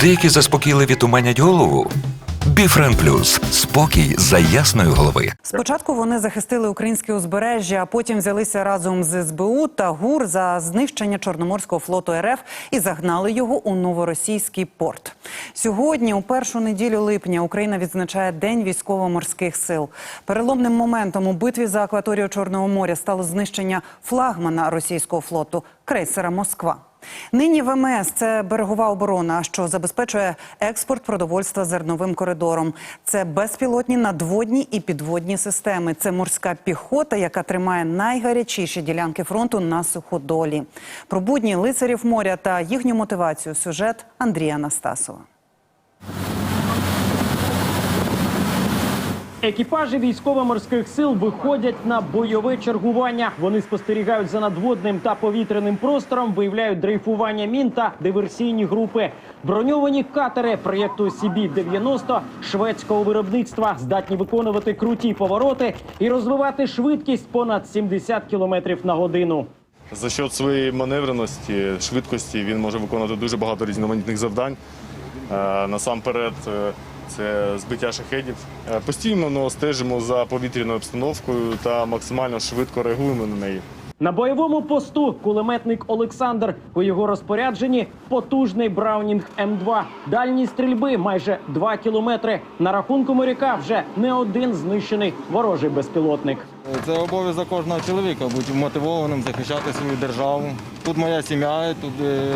Деякі заспокійливі туманять голову. Біфрен Плюс спокій за ясної голови. Спочатку вони захистили українське узбережжя, а потім взялися разом з СБУ та ГУР за знищення Чорноморського флоту РФ і загнали його у новоросійський порт. Сьогодні, у першу неділю липня, Україна відзначає День військово-морських сил. Переломним моментом у битві за акваторію Чорного моря стало знищення флагмана російського флоту крейсера Москва. Нині ВМС – це берегова оборона, що забезпечує експорт продовольства зерновим коридором. Це безпілотні надводні і підводні системи. Це морська піхота, яка тримає найгарячіші ділянки фронту на суходолі. Про будні лицарів моря та їхню мотивацію. Сюжет Андрія Настасова. Екіпажі військово-морських сил виходять на бойове чергування. Вони спостерігають за надводним та повітряним простором, виявляють дрейфування мін та диверсійні групи. Броньовані катери проєкту CB-90 шведського виробництва здатні виконувати круті повороти і розвивати швидкість понад 70 км на годину. За счет своєї маневреності, швидкості він може виконувати дуже багато різноманітних завдань. Е, Насамперед, е, це збиття шахедів. Е, Постійно стежимо за повітряною обстановкою та максимально швидко реагуємо на неї. На бойовому посту кулеметник Олександр у його розпорядженні потужний Браунінг М2. Дальність стрільби майже 2 кілометри. На рахунку моряка вже не один знищений ворожий безпілотник. Це обов'язок кожного чоловіка бути мотивованим захищати свою державу. Тут моя сім'я, тут е,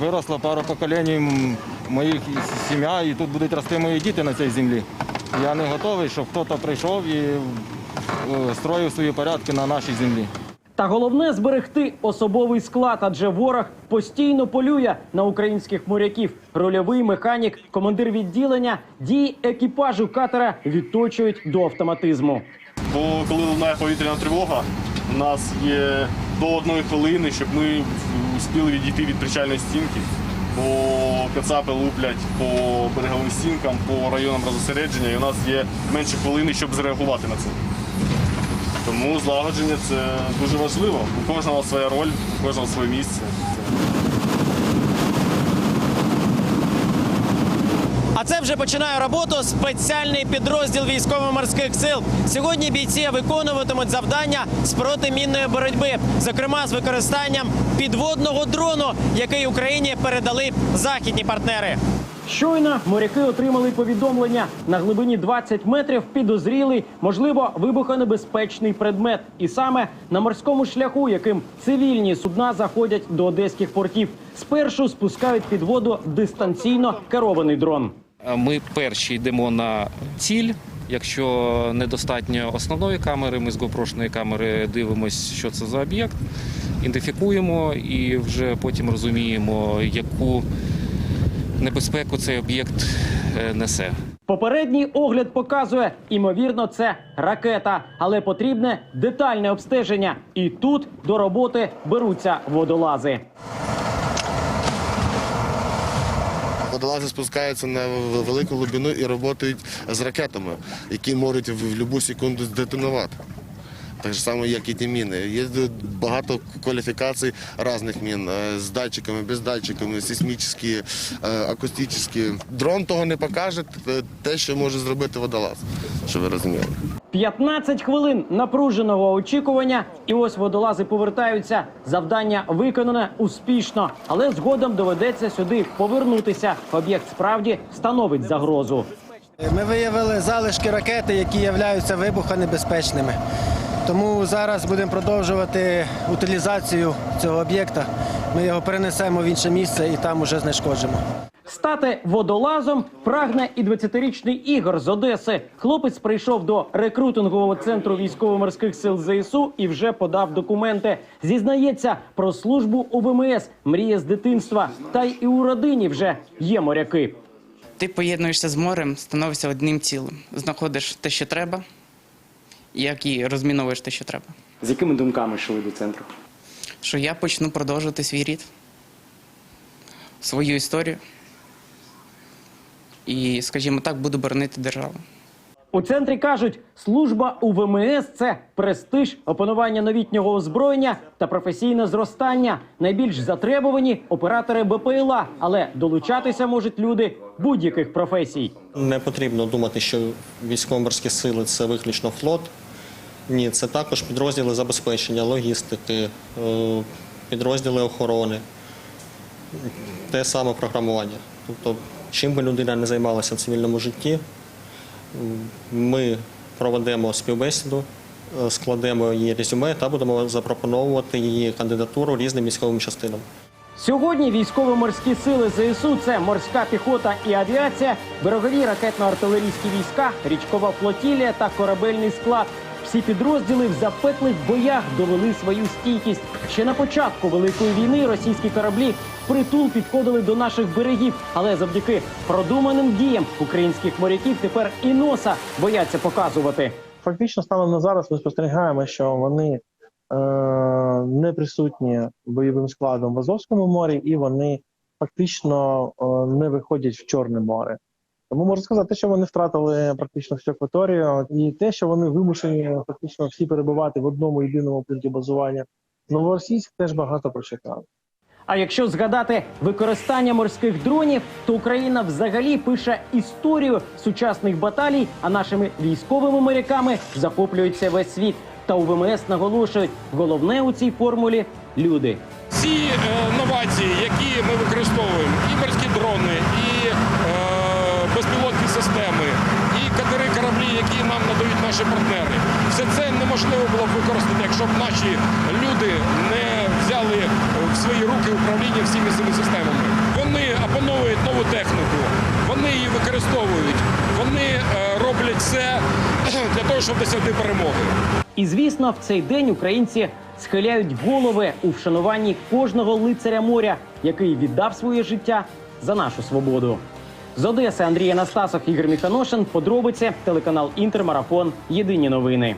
виросла пара поколінь моїх сім'я, і тут будуть рости мої діти на цій землі. Я не готовий, щоб хтось прийшов і е, строїв свої порядки на нашій землі. Та головне зберегти особовий склад, адже ворог постійно полює на українських моряків. Рольовий механік, командир відділення, дії екіпажу катера відточують до автоматизму. Бо коли лунає повітряна тривога, у нас є до одної хвилини, щоб ми успіли відійти від причальної стінки. Бо кацапи луплять по береговим стінкам, по районам розосередження, і у нас є менше хвилини, щоб зреагувати на це. Тому злагодження це дуже важливо. У кожного своя роль, у кожного своє місце. А це вже починає роботу спеціальний підрозділ військово-морських сил. Сьогодні бійці виконуватимуть завдання з протимінної боротьби, зокрема з використанням підводного дрону, який Україні передали західні партнери. Щойно моряки отримали повідомлення на глибині 20 метрів підозрілий, можливо, вибухонебезпечний предмет. І саме на морському шляху, яким цивільні судна заходять до одеських портів. Спершу спускають під воду дистанційно керований дрон. Ми перші йдемо на ціль. Якщо недостатньо основної камери, ми з GoPro-шної камери дивимося, що це за об'єкт, ідентифікуємо і вже потім розуміємо, яку небезпеку цей об'єкт е, несе. Попередній огляд показує, імовірно, це ракета, але потрібне детальне обстеження. І тут до роботи беруться водолази. Водолази спускаються на велику глибину і працюють з ракетами, які можуть в будь-яку секунду здетонувати. Так само, як і ті міни. Є багато кваліфікацій різних мін е, з датчиками, без датчиками, сейсмічні, е, акустичні. Дрон того не покаже, те- те, що може зробити водолаз, щоб ви розуміли. 15 хвилин напруженого очікування, і ось водолази повертаються. Завдання виконане успішно, але згодом доведеться сюди повернутися. Об'єкт справді становить загрозу. Ми виявили залишки ракети, які являються вибухонебезпечними. Тому зараз будемо продовжувати утилізацію цього об'єкта. Ми його перенесемо в інше місце і там уже знешкоджимо. Стати водолазом прагне і 20-річний Ігор з Одеси. Хлопець прийшов до рекрутингового центру військово-морських сил ЗСУ і вже подав документи. Зізнається про службу у ВМС, мріє з дитинства. Та й і у родині вже є моряки. Ти поєднуєшся з морем, становишся одним цілим. Знаходиш те, що треба, як і розміновуєш те, що треба. З якими думками йшли до центру? Що я почну продовжувати свій рід, свою історію. І, скажімо так, буду боронити державу. У центрі кажуть, служба у ВМС це престиж, опанування новітнього озброєння та професійне зростання. Найбільш затребувані оператори БПЛА, але долучатися можуть люди будь-яких професій. Не потрібно думати, що військово-морські сили це виключно флот. Ні, це також підрозділи забезпечення, логістики, е, підрозділи охорони, те саме програмування. Тобто, чим би людина не займалася в цивільному житті, ми проведемо співбесіду, е, складемо її резюме та будемо запропоновувати її кандидатуру різним військовим частинам. Сьогодні військово-морські сили ЗСУ це морська піхота і авіація, берегові ракетно-артилерійські війська, річкова флотілія та корабельний склад. Всі підрозділи в запеклих боях довели свою стійкість. Ще на початку великої війни російські кораблі притул підходили до наших берегів, але завдяки продуманим діям українських моряків тепер і носа бояться показувати. Фактично, станом на зараз ми спостерігаємо, що вони е, не присутні бойовим складом в Азовському морі, і вони фактично е, не виходять в Чорне море. Тому можна сказати, що вони втратили практично всю акваторію, і те, що вони вимушені фактично всі перебувати в одному єдиному пункті базування. Новоросійськ теж багато прочекав. А якщо згадати використання морських дронів, то Україна взагалі пише історію сучасних баталій, а нашими військовими моряками захоплюється весь світ. Та у ВМС наголошують, головне у цій формулі люди. Ці е, новації, які ми використовуємо, і морські дрони, системи, і катери кораблі, які нам надають наші партнери, все це неможливо було б використати, якщо б наші люди не взяли в свої руки управління всіми цими системами. Вони опановують нову техніку, вони її використовують, вони е, роблять все для того, щоб досягти перемоги. І звісно, в цей день українці схиляють голови у вшануванні кожного лицаря моря, який віддав своє життя за нашу свободу. З Одеси Андрій Анастасов, Ігор Міханошин. Подробиці телеканал Інтермарафон. Єдині новини.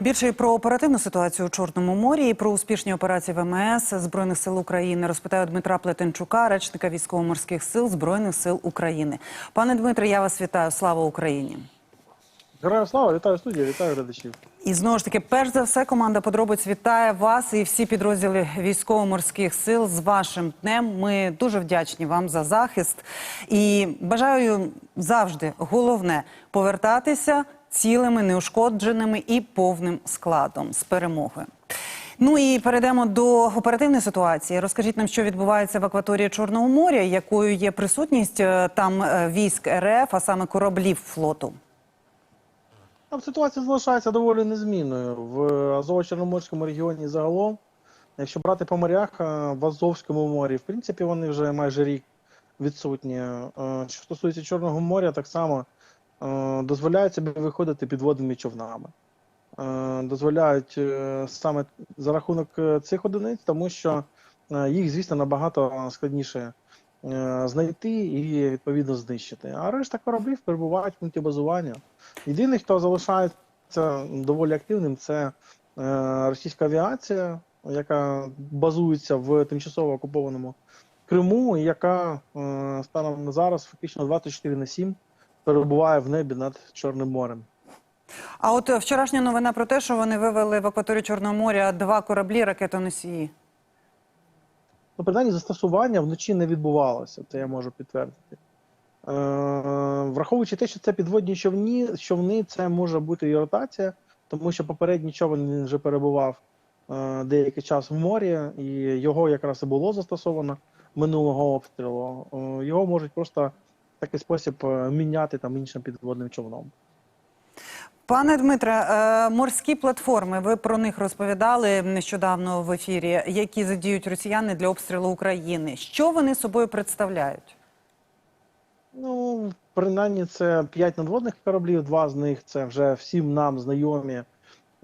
Більше і про оперативну ситуацію у Чорному морі і про успішні операції ВМС Збройних сил України розпитаю Дмитра Плетенчука, речника військово-морських сил Збройних сил України. Пане Дмитре, я вас вітаю. Слава Україні! Героям слава, вітаю студію, вітаю глядачів. І знову ж таки, перш за все, команда подробиць вітає вас і всі підрозділи військово-морських сил з вашим днем. Ми дуже вдячні вам за захист і бажаю завжди головне повертатися цілими, неушкодженими і повним складом з перемогою. Ну і перейдемо до оперативної ситуації. Розкажіть нам, що відбувається в акваторії Чорного моря, якою є присутність е, там е, військ РФ, а саме кораблів флоту. Там ситуація залишається доволі незмінною в Азово-Чорноморському регіоні загалом. Якщо брати по морях, е, в Азовському морі, в принципі, вони вже майже рік відсутні. Е, Що стосується Чорного моря, так само е, дозволяють собі виходити підводними човнами. Дозволяють саме за рахунок цих одиниць, тому що їх, звісно, набагато складніше знайти і відповідно знищити. А решта кораблів перебувають в пункті базування. Єдиний, хто залишається доволі активним, це е, російська авіація, яка базується в тимчасово окупованому Криму, яка е, станом на зараз фактично 24 на 7 перебуває в небі над Чорним морем. А от е, вчорашня новина про те, що вони вивели в акваторію Чорного моря два кораблі ракетоносії. Ну, принаймні, застосування вночі не відбувалося, це я можу підтвердити. Е, враховуючи те, що це підводні човні, човни, це може бути і ротація, тому що попередній човен вже перебував е, деякий час в морі, і його якраз і було застосовано минулого обстрілу. Е, його можуть просто в такий спосіб е, міняти там іншим підводним човном. Пане Дмитре, е, морські платформи, ви про них розповідали нещодавно в ефірі, які задіють росіяни для обстрілу України. Що вони собою представляють? Ну, принаймні, це п'ять надводних кораблів, два з них це вже всім нам знайомі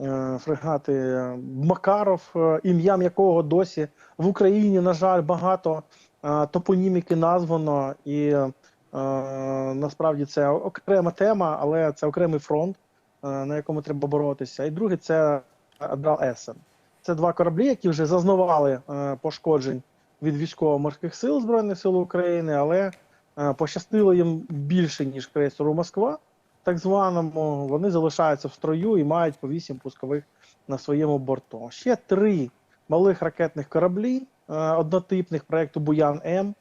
е, фрегати Макаров, е, ім'ям якого досі в Україні, на жаль, багато топоніміки названо, і насправді це окрема тема, але це окремий фронт, на якому треба боротися. І другий це Адмірал Есен. Це два кораблі, які вже зазнавали е, пошкоджень від військово-морських сил Збройних сил України, але Е, Пощастило їм більше, ніж крейсеру Москва, так званому, вони залишаються в строю і мають по 8 пускових на своєму борту. Ще три малих ракетних кораблі е, однотипних проєкту Буян М, е,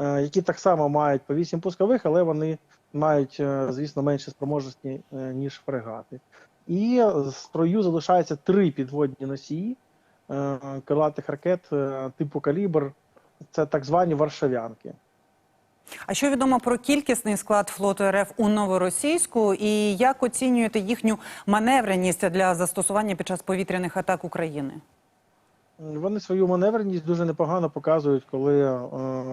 які так само мають по 8 пускових, але вони мають, е, звісно, менше спроможності, е, ніж фрегати. І в строю залишаються три підводні носії е, крилатих ракет е, типу калібр. Це так звані варшавянки. А що відомо про кількісний склад флоту РФ у новоросійську і як оцінюєте їхню маневреність для застосування під час повітряних атак України? Вони свою маневреність дуже непогано показують, коли е,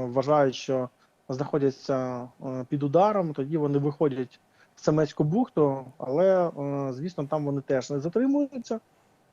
вважають, що знаходяться е, під ударом. Тоді вони виходять в Семецьку бухту, але е, звісно, там вони теж не затримуються,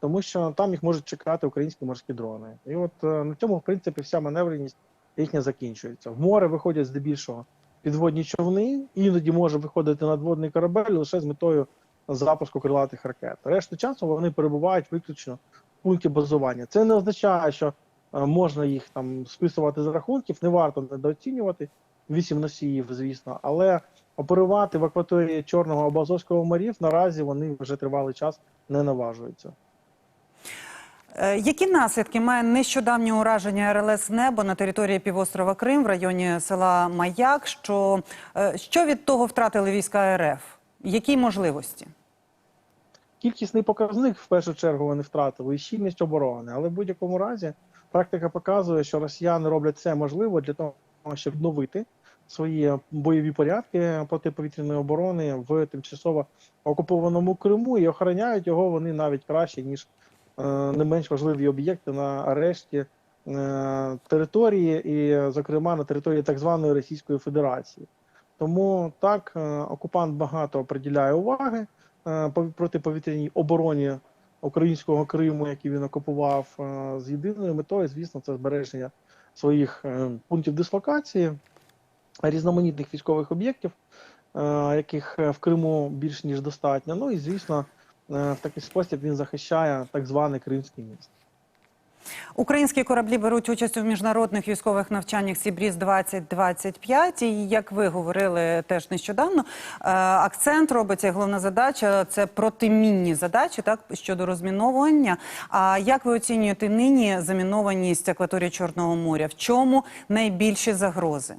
тому що там їх можуть чекати українські морські дрони. І от е, на цьому, в принципі, вся маневреність їхня закінчується. В море виходять здебільшого підводні човни, іноді може виходити надводний корабель лише з метою запуску крилатих ракет. Решту часу вони перебувають виключно в пункті базування. Це не означає, що е, можна їх там списувати з рахунків, не варто недооцінювати вісім носіїв, звісно, але оперувати в акваторії Чорного або Азовського морів наразі вони вже тривалий час не наважуються. Е, Які наслідки має нещодавнє ураження РЛС небо на території півострова Крим в районі села Маяк? Що, е, що від того втратили війська РФ? Які можливості? Кількісний показник в першу чергу вони втратили і щільність оборони, але в будь-якому разі практика показує, що росіяни роблять все можливе для того, щоб відновити свої бойові порядки протиповітряної оборони в тимчасово окупованому Криму. І охороняють його вони навіть краще ніж е, не менш важливі об'єкти на решті е, території, і, зокрема, на території так званої Російської Федерації. Тому так е, окупант багато приділяє уваги протиповітряній обороні українського Криму, який він окупував, е, з єдиною метою, звісно, це збереження своїх е, пунктів дислокації, різноманітних військових об'єктів, е, яких е, в Криму більш ніж достатньо. Ну і звісно, е, в такий спосіб він захищає так зване Кримське міст. Українські кораблі беруть участь у міжнародних військових навчаннях Сібріз 2025 І як ви говорили теж нещодавно, е, акцент робиться головна задача це протимінні задачі, так щодо розміновування. А як ви оцінюєте нині замінованість акваторії Чорного моря? В чому найбільші загрози?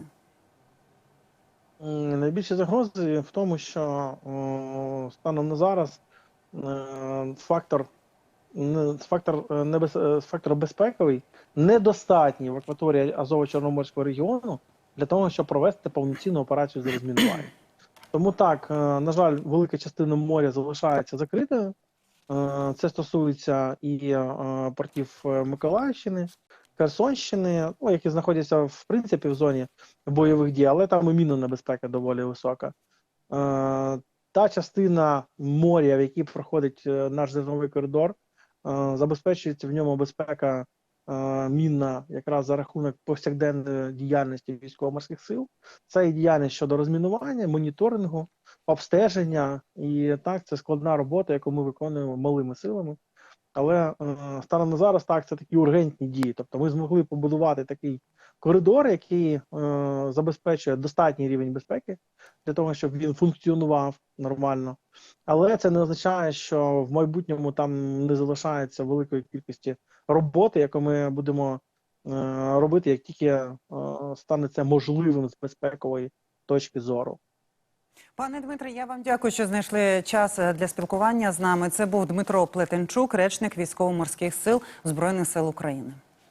Найбільші загрози в тому, що станом на зараз е, фактор, фактор, е, небез, е, фактор безпековий недостатній в акваторії Азово-Чорноморського регіону для того, щоб провести повноцінну операцію з розмінування. Тому так, е, на жаль, велика частина моря залишається закритою. Це стосується і портів Миколаївщини, Херсонщини, ну, які знаходяться в принципі в зоні бойових дій, але там і небезпека доволі висока. Та частина моря, в якій проходить наш зерновий коридор, забезпечується в ньому безпека е, мінна якраз за рахунок повсякденної діяльності військово-морських сил. Це і діяльність щодо розмінування, моніторингу, обстеження. І так, це складна робота, яку ми виконуємо малими силами. Але е, станом на зараз так, це такі ургентні дії. Тобто ми змогли побудувати такий коридор, який е, забезпечує достатній рівень безпеки для того, щоб він функціонував нормально. Але це не означає, що в майбутньому там не залишається великої кількості роботи, яку ми будемо е, робити, як тільки е, стане це можливим з безпекової точки зору. Пане Дмитре, я вам дякую, що знайшли час е, для спілкування з нами. Це був Дмитро Плетенчук, речник військово-морських сил Збройних сил України.